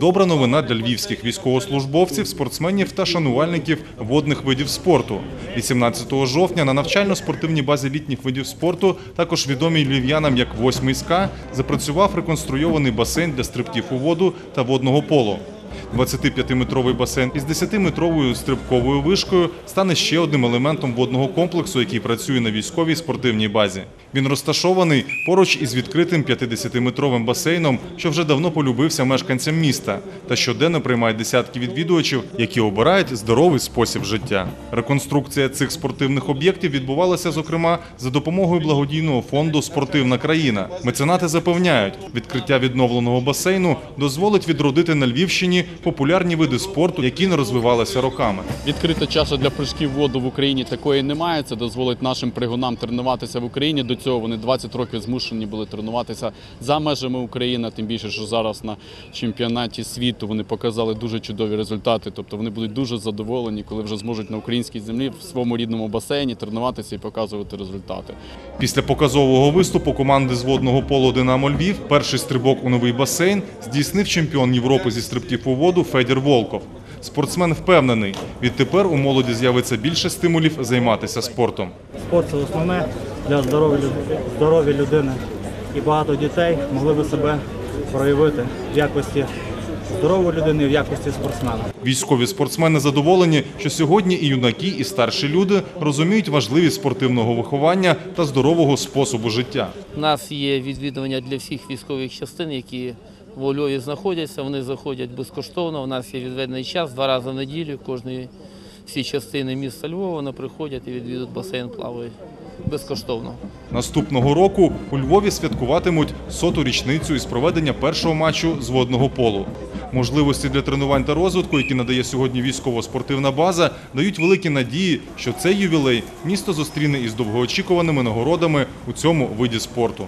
Добра новина для львівських військовослужбовців, спортсменів та шанувальників водних видів спорту. 18 жовтня на навчально-спортивній базі літніх видів спорту, також відомій львів'янам як 8 СК, запрацював реконструйований басейн для стрибків у воду та водного поло. 25-метровий басейн із 10-метровою стрибковою вишкою стане ще одним елементом водного комплексу, який працює на військовій спортивній базі. Він розташований поруч із відкритим 50-метровим басейном, що вже давно полюбився мешканцям міста, та щоденно приймає десятки відвідувачів, які обирають здоровий спосіб життя. Реконструкція цих спортивних об'єктів відбувалася, зокрема, за допомогою благодійного фонду Спортивна країна. Меценати запевняють, відкриття відновленого басейну дозволить відродити на Львівщині популярні види спорту, які не розвивалися роками. Відкрита чаша для прыжків воду в Україні такої немає. Це дозволить нашим пригунам тренуватися в Україні. До цього вони 20 років змушені були тренуватися за межами України. Тим більше, що зараз на чемпіонаті світу вони показали дуже чудові результати. Тобто вони будуть дуже задоволені, коли вже зможуть на українській землі в своєму рідному басейні тренуватися і показувати результати. Після показового виступу команди з водного полу Динамо Львів перший стрибок у новий басейн здійснив чемпіон Європи зі стрибків у воду Федір Волков. Спортсмен впевнений, відтепер у молоді з'явиться більше стимулів займатися спортом. Спорт це основне для здоров'я людини. І багато дітей могли би себе проявити в якості здорової людини, в якості спортсмена. Військові спортсмени задоволені, що сьогодні і юнаки, і старші люди розуміють важливість спортивного виховання та здорового способу життя. У нас є відвідування для всіх військових частин, які в Львові знаходяться. Вони заходять безкоштовно. У нас є відведений час два рази в неділю. Кожної всі частини міста Львова вони приходять і відвідують басейн, плавають безкоштовно. Наступного року у Львові святкуватимуть соту річницю із проведення першого матчу з водного полу. Можливості для тренувань та розвитку, які надає сьогодні військово-спортивна база, дають великі надії, що цей ювілей місто зустріне із довгоочікуваними нагородами у цьому виді спорту.